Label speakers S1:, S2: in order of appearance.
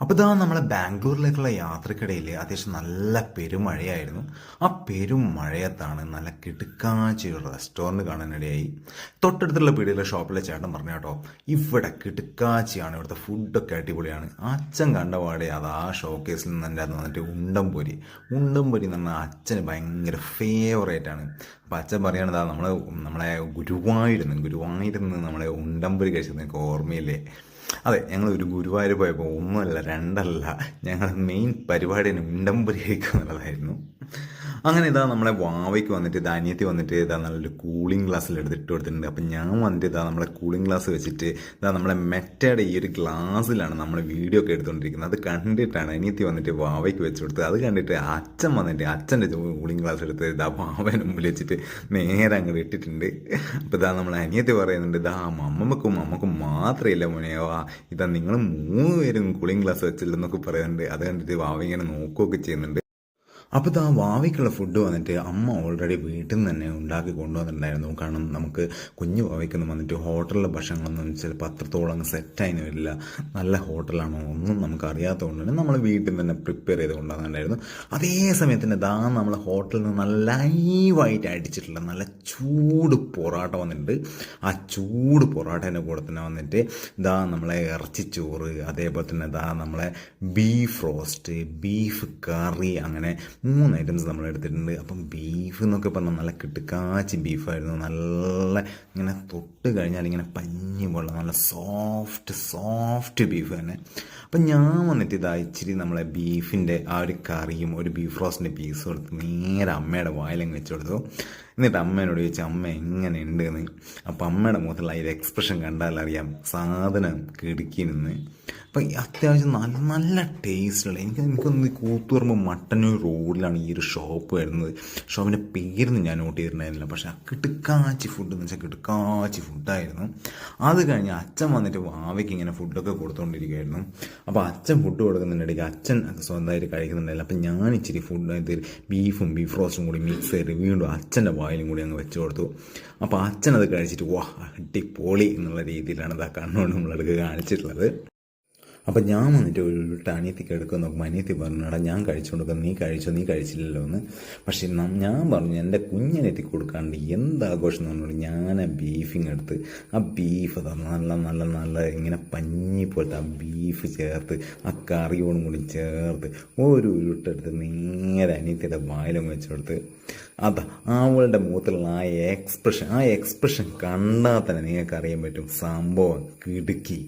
S1: അപ്പോൾ ഇതാ നമ്മളെ ബാംഗ്ലൂരിലേക്കുള്ള യാത്രക്കിടയിൽ അത്യാവശ്യം നല്ല പെരുമഴയായിരുന്നു. ആ പെരുമഴയത്താണ് നല്ല കിടുക്കാച്ചി ഒരു റെസ്റ്റോറന്റ് കാണാനിടയായി തൊട്ടടുത്തുള്ള പീടിയിലെ ഷോപ്പിലെ ചേട്ടൻ പറഞ്ഞു കേട്ടോ ഇവിടെ കിടുക്കാച്ചിയാണ് ഇവിടുത്തെ ഫുഡൊക്കെ അടിപൊളിയാണ്. അച്ഛൻ കണ്ട പാടെ അത് ആ ഷോക്കേസിൽ നിന്ന് എന്റെ വന്നിട്ട് ഉണ്ടംപൊരി ഉണ്ടംപൊരി എന്ന് പറഞ്ഞാൽ അച്ഛന് ഭയങ്കര ഫേവറേറ്റ് ആണ്. അപ്പം അച്ഛൻ പറയുകയാണെന്താ നമ്മൾ നമ്മളെ ഗുരുവായൂരുന്ന് ഗുരുവായൂരുന്ന് നമ്മളെ ഉണ്ടംപൊരി കഴിച്ചത് ഓർമ്മയില്ലേ? അതെ ഞങ്ങൾ ഒരു ഗുരുവായൂർ പോയപ്പോൾ ഒന്നുമല്ല രണ്ടല്ല ഞങ്ങൾ മെയിൻ പരിപാടി തന്നെ ഉണ്ടംപുരി കഴിക്കുക എന്നുള്ളതായിരുന്നു അങ്ങനെ ഇതാ നമ്മളെ വാവയ്ക്ക് വന്നിട്ട് അനിയത്തി വന്നിട്ട് ഇതാ നല്ലൊരു കൂളിംഗ് ഗ്ലാസ്സിൽ എടുത്തിട്ട് കൊടുത്തിട്ടുണ്ട്. അപ്പം ഞാൻ വന്നിട്ട് ഇതാ നമ്മളെ കൂളിംഗ് ഗ്ലാസ് വെച്ചിട്ട് ഇതാ നമ്മളെ മെറ്റയുടെ ഈ ഒരു ഗ്ലാസ്സിലാണ് നമ്മൾ വീഡിയോ ഒക്കെ എടുത്തുകൊണ്ടിരിക്കുന്നത് അത് കണ്ടിട്ടാണ് അനിയത്തി വന്നിട്ട് വാവയ്ക്ക് വെച്ച് കൊടുത്തത്. അത് കണ്ടിട്ട് അച്ഛൻ വന്നിട്ട് അച്ഛന്റെ കൂളിംഗ് ഗ്ലാസ് എടുത്ത് ഇതാ വാവന് മുമ്പിൽ വെച്ചിട്ട് നേരെ അങ്ങോട്ട് ഇട്ടിട്ടുണ്ട്. അപ്പോൾ ഇതാ നമ്മളെ അനിയത്തി പറയുന്നുണ്ട് ഇതാ അമ്മമ്മക്കും അമ്മക്കും മാത്രമല്ല മോനെയോ ഇതാ നിങ്ങൾ മൂന്ന് പേരും കൂളിംഗ് ഗ്ലാസ് വെച്ചില്ലെന്നൊക്കെ പറയുന്നുണ്ട്. അത് കണ്ടിട്ട് വാവ ഇങ്ങനെ നോക്കുകയൊക്കെ ചെയ്യുന്നുണ്ട്. അപ്പോൾ ആ വാവയ്ക്കുള്ള ഫുഡ് വന്നിട്ട് അമ്മ ഓൾറെഡി വീട്ടിൽ നിന്ന് തന്നെ ഉണ്ടാക്കി കൊണ്ടുവന്നിട്ടുണ്ടായിരുന്നു. കാരണം നമുക്ക് കുഞ്ഞു വാവയ്ക്കൊന്നും വന്നിട്ട് ഹോട്ടലിലെ ഭക്ഷണങ്ങളൊന്നും ചിലപ്പോൾ അത്രത്തോളം അങ്ങ് സെറ്റായി വരില്ല. നല്ല ഹോട്ടലാണോ ഒന്നും നമുക്ക് അറിയാത്തതുകൊണ്ട് തന്നെ നമ്മൾ വീട്ടിൽ നിന്ന് തന്നെ പ്രിപ്പയർ ചെയ്ത് കൊണ്ടുവന്നിട്ടുണ്ടായിരുന്നു. അതേ സമയത്തിന് ദാ നമ്മൾ ഹോട്ടലിൽ നിന്ന് നല്ല ലൈവായിട്ട് അടിച്ചിട്ടുള്ള നല്ല ചൂട് പൊറാട്ട വന്നിട്ടുണ്ട്. ആ ചൂട് പൊറാട്ടേന്റെ കൂടെ തന്നെ വന്നിട്ട് ദാ നമ്മളെ ഇറച്ചിച്ചോറ് അതേപോലെ തന്നെ ദാ നമ്മളെ ബീഫ് റോസ്റ്റ് ബീഫ് കറി അങ്ങനെ മൂന്ന് ഐറ്റംസ് നമ്മൾ എടുത്തിട്ടുണ്ട് അപ്പം ബീഫ് എന്നൊക്കെ പറഞ്ഞാൽ നല്ല കിട്ടുക്കാച്ചി ബീഫായിരുന്നു നല്ല ഇങ്ങനെ തൊട്ട് കഴിഞ്ഞാൽ ഇങ്ങനെ പഞ്ഞി പോലെ നല്ല സോഫ്റ്റ് സോഫ്റ്റ് ബീഫ് തന്നെ. അപ്പം ഞാൻ വന്നിട്ട് ഇതാ ഇച്ചിരി നമ്മളെ ബീഫിന്റെ ആ ഒരു കറിയും ഒരു ബീഫ് റോസ്റ്റിന്റെ പീസും എടുത്ത് നേരെ അമ്മയുടെ വായിലങ്ങ് വെച്ച് കൊടുത്തു. എന്നിട്ട് അമ്മേനോട് ചോദിച്ചു അമ്മ എങ്ങനെ ഉണ്ട് എന്ന് അപ്പം അമ്മയുടെ മുഖത്തുള്ള അതിന്റെ എക്സ്പ്രഷൻ കണ്ടാൽ അറിയാം സാധനം കിടുക്കി നിന്ന് അപ്പം അത്യാവശ്യം നല്ല നല്ല ടേസ്റ്റുള്ള എനിക്ക് എനിക്കൊന്ന് കൂത്തുപറമ്പ് മട്ടന്നൂർ റോഡിലാണ് ഈ ഒരു ഷോപ്പ് വരുന്നത്. ഷോപ്പിന്റെ പേരൊന്നും ഞാൻ നോട്ട് ചെയ്തിട്ടുണ്ടായിരുന്നില്ല. പക്ഷേ ആ കിടുക്കാച്ചി ഫുഡ് എന്ന് വെച്ചാൽ കിടുക്കാച്ചി ഫുഡായിരുന്നു അത് കഴിഞ്ഞ് അച്ഛൻ വന്നിട്ട് വാവയ്ക്ക് ഇങ്ങനെ ഫുഡൊക്കെ കൊടുത്തുകൊണ്ടിരിക്കുകയായിരുന്നു അപ്പോൾ അച്ഛൻ ഫുഡ് കൊടുക്കുന്നുണ്ടെങ്കിൽ അച്ഛൻ സ്വന്തമായിട്ട് കഴിക്കുന്നുണ്ടായില്ല അപ്പം ഞാൻ ഇച്ചിരി ഫുഡ് ബീഫും ബീഫ് റോസ്റ്റും കൂടി മിക്സ് ചെയ്ത് വീണ്ടും അച്ഛന്റെ വായിലും കൂടി അങ്ങ് വെച്ച് കൊടുത്തു. അപ്പോൾ അച്ഛൻ അത് കഴിച്ചിട്ട് വാ അടിപൊളി എന്നുള്ള രീതിയിലാണ് ഇത് ആ കണ്ണുകൊണ്ട് നമ്മളെടുക്ക് കാണിച്ചിട്ടുള്ളത്. അപ്പം ഞാൻ വന്നിട്ട് ഒരു അനിയത്തിക്ക് എടുക്കാൻ നോക്കുമ്പോൾ അനിയത്തി പറഞ്ഞു എടാ ഞാൻ കഴിച്ചു കൊടുക്കാം നീ കഴിച്ചോ? നീ കഴിച്ചില്ലല്ലോ എന്ന് പക്ഷേ ഞാൻ പറഞ്ഞു എന്റെ കുഞ്ഞിനെത്തി കൊടുക്കാണ്ട് എന്താഘോഷം എന്ന് പറഞ്ഞു ഞാൻ ആ ബീഫിങ് എടുത്ത് ആ ബീഫ് നല്ല നല്ല നല്ല ഇങ്ങനെ പഞ്ഞി പോലത്തെ ആ ബീഫ് ചേർത്ത് ആ കറിയോടും കൂടി ചേർത്ത് ഒരു ഉരുട്ടെടുത്ത് നേരെ അനിയത്തിയുടെ വായിലും വെച്ചെടുത്ത് അതാ അവളുടെ മുഖത്തുള്ള ആ എക്സ്പ്രഷൻ ആ എക്സ്പ്രഷൻ കണ്ടാൽ തന്നെ നിങ്ങൾക്ക് അറിയാൻ പറ്റും. സംഭവം കിടുക്കി.